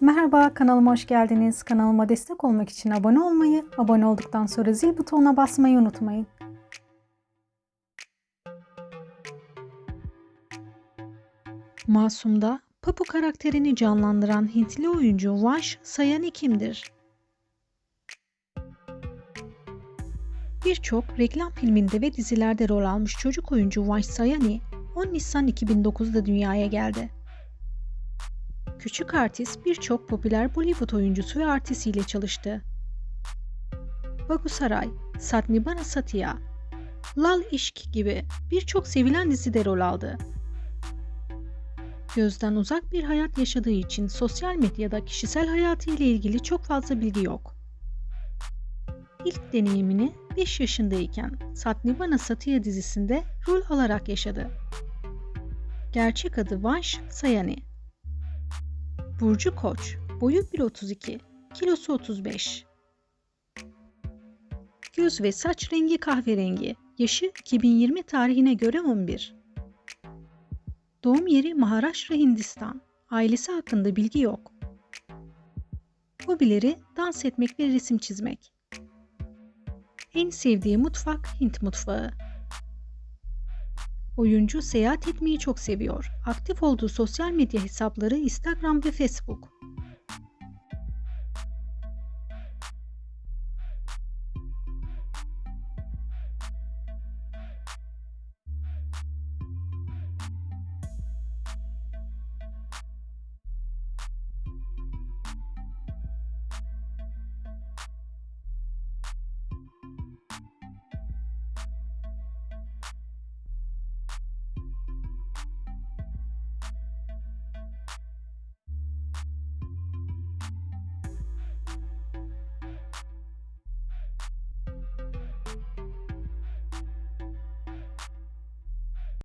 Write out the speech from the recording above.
Merhaba, kanalıma hoş geldiniz. Kanalıma destek olmak için abone olmayı, abone olduktan sonra zil butonuna basmayı unutmayın. Masum'da Papu karakterini canlandıran Hintli oyuncu Vansh Sayani kimdir? Birçok reklam filminde ve dizilerde rol almış çocuk oyuncu Vansh Sayani 10 Nisan 2009'da dünyaya geldi. Küçük artist birçok popüler Bollywood oyuncusu ve artistiyle çalıştı. Bagusaray, Satnibana Satya, Lal İşk gibi birçok sevilen dizide rol aldı. Gözden uzak bir hayat yaşadığı için sosyal medyada kişisel hayatı ile ilgili çok fazla bilgi yok. İlk deneyimini 5 yaşındayken Satnibana Satya dizisinde rol alarak yaşadı. Gerçek adı Vansh Sayani. Burcu Koç, boyu 1.32, kilosu 35. Göz ve saç rengi kahverengi, yaşı 2020 tarihine göre 11. Doğum yeri Maharashtra, Hindistan. Ailesi hakkında bilgi yok. Hobileri dans etmek ve resim çizmek. En sevdiği mutfak Hint mutfağı. Oyuncu seyahat etmeyi çok seviyor. Aktif olduğu sosyal medya hesapları Instagram ve Facebook.